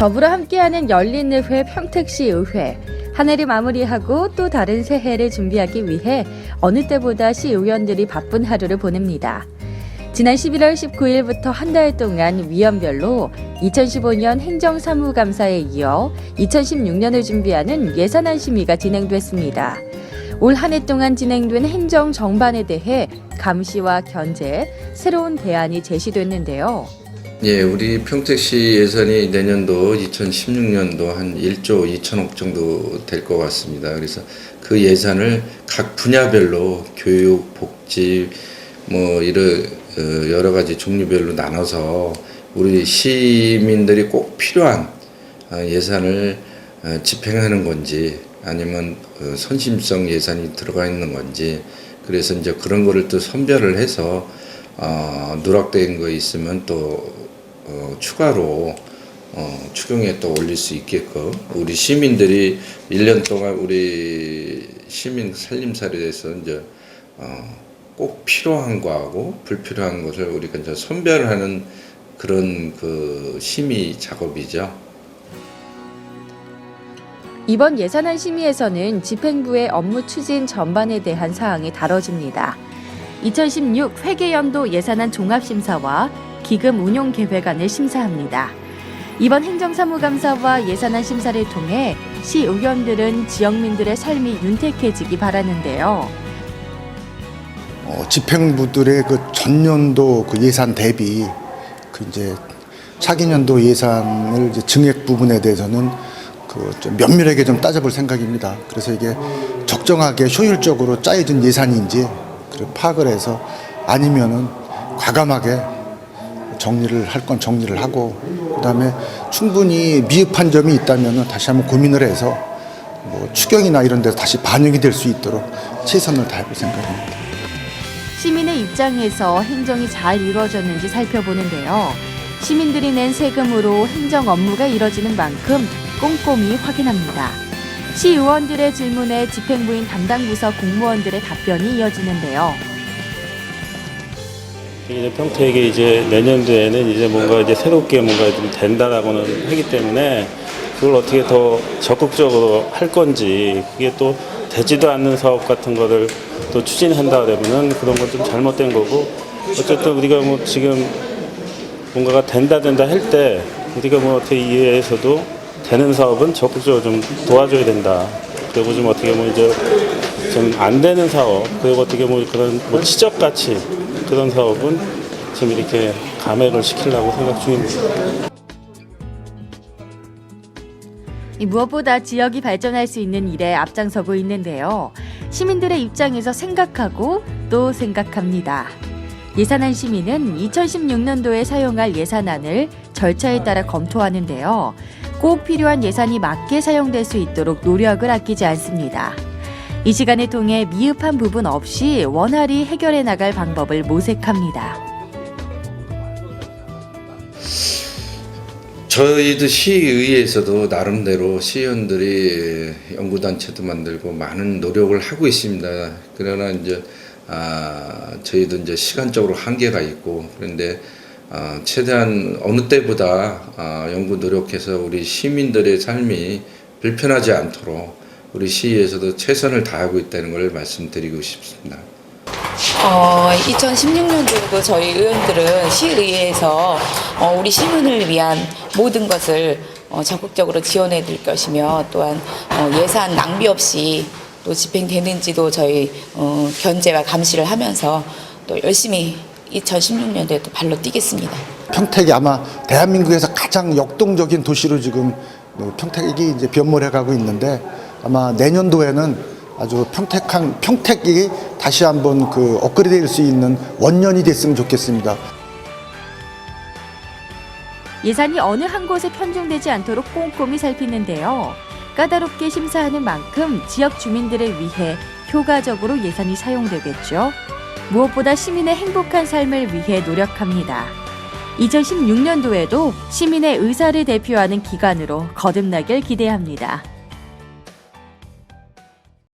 더불어 함께하는 열린의회 평택시 의회 한 해를 마무리하고 또 다른 새해를 준비하기 위해 어느 때보다 시 의원들이 바쁜 하루를 보냅니다. 지난 11월 19일부터 한 달 동안 위원별로 2015년 행정사무감사에 이어 2016년을 준비하는 예산안 심의가 진행됐습니다. 올 한 해 동안 진행된 행정 정반에 대해 감시와 견제, 새로운 대안이 제시됐는데요. 예, 우리 평택시 예산이 내년도 2016년도 한 1조 2천억 정도 될 것 같습니다. 그래서 그 예산을 각 분야별로 교육, 복지, 뭐 이런 어, 여러 가지 종류별로 나눠서 우리 시민들이 꼭 필요한 어, 예산을 어, 집행하는 건지 아니면 어, 선심성 예산이 들어가 있는 건지 그래서 이제 그런 거를 또 선별을 해서 어, 누락된 거 있으면 또 어, 추가로 어, 추경에 또 올릴 수 있게끔 우리 시민들이 1년 동안 우리 시민 살림살이에 대해서 이제 어, 꼭 필요한 거하고 불필요한 것을 우리가 이제 선별하는 그런 그 심의 작업이죠. 이번 예산안 심의에서는 집행부의 업무 추진 전반에 대한 사항이 다뤄집니다. 2016 회계연도 예산안 종합심사와 기금 운용 계획안을 심사합니다. 이번 행정사무감사와 예산안 심사를 통해 시 의원들은 지역민들의 삶이 윤택해지기 바라는데요. 어, 집행부들의 그 전년도 그 예산 대비 그 이제 차기 년도 예산을 이제 증액 부분에 대해서는 그 좀 면밀하게 좀 따져볼 생각입니다. 그래서 이게 적정하게 효율적으로 짜여진 예산인지 그 파악을 해서 아니면은 과감하게 정리를 할 건 정리를 하고 그다음에 충분히 미흡한 점이 있다면은 다시 한번 고민을 해서 뭐 추경이나 이런 데서 다시 반영이 될 수 있도록 최선을 다해볼 생각입니다. 시민의 입장에서 행정이 잘 이루어졌는지 살펴보는데요. 시민들이 낸 세금으로 행정 업무가 이뤄지는 만큼 꼼꼼히 확인합니다. 시의원들의 질문에 집행부인 담당 부서 공무원들의 답변이 이어지는데요. 이제 평택이 이제 내년도에는 이제 뭔가 이제 새롭게 뭔가 좀 된다라고는 하기 때문에 그걸 어떻게 더 적극적으로 할 건지 그게 또 되지도 않는 사업 같은 거를 또 추진한다 그러면은 그런 건 좀 잘못된 거고 어쨌든 우리가 뭐 지금 뭔가가 된다 된다 할 때 우리가 뭐 어떻게 이해해서도 되는 사업은 적극적으로 좀 도와줘야 된다. 그리고 좀 어떻게 뭐 이제 좀 안 되는 사업 그리고 어떻게 뭐 그런 뭐 가치 그런 사업은 지금 이렇게 감액을 시키려고 생각 중입니다. 이 무엇보다 지역이 발전할 수 있는 일에 앞장서고 있는데요. 시민들의 입장에서 생각하고 또 생각합니다. 예산안 심의는 2016년도에 사용할 예산안을 절차에 따라 검토하는데요. 꼭 필요한 예산이 맞게 사용될 수 있도록 노력을 아끼지 않습니다. 이 시간을 통해 미흡한 부분 없이 원활히 해결해 나갈 방법을 모색합니다. 저희도 시의회에서도 나름대로 시의원들이 연구단체도 만들고 많은 노력을 하고 있습니다. 그러나 이제 아, 저희도 이제 시간적으로 한계가 있고 그런데 아, 최대한 어느 때보다 아, 연구 노력해서 우리 시민들의 삶이 불편하지 않도록 우리 시에서도 최선을 다하고 있다는 걸 말씀드리고 싶습니다. 어, 2016년도에도 저희 의원들은 시의회에서 어, 우리 시민을 위한 모든 것을 어, 적극적으로 지원해 드릴 것이며 또한 어, 예산 낭비 없이 또 집행되는지도 저희 어, 견제와 감시를 하면서 또 열심히 2016년도에 또 발로 뛰겠습니다. 평택이 아마 대한민국에서 가장 역동적인 도시로 지금 뭐 평택이 이제 변모해 가고 있는데 아마 내년도에는 아주 평택한 평택이 다시 한번 그 업그레이드 될 수 있는 원년이 됐으면 좋겠습니다. 예산이 어느 한 곳에 편중되지 않도록 꼼꼼히 살피는데요. 까다롭게 심사하는 만큼 지역 주민들을 위해 효과적으로 예산이 사용되겠죠. 무엇보다 시민의 행복한 삶을 위해 노력합니다. 2016년도에도 시민의 의사를 대표하는 기관으로 거듭나길 기대합니다.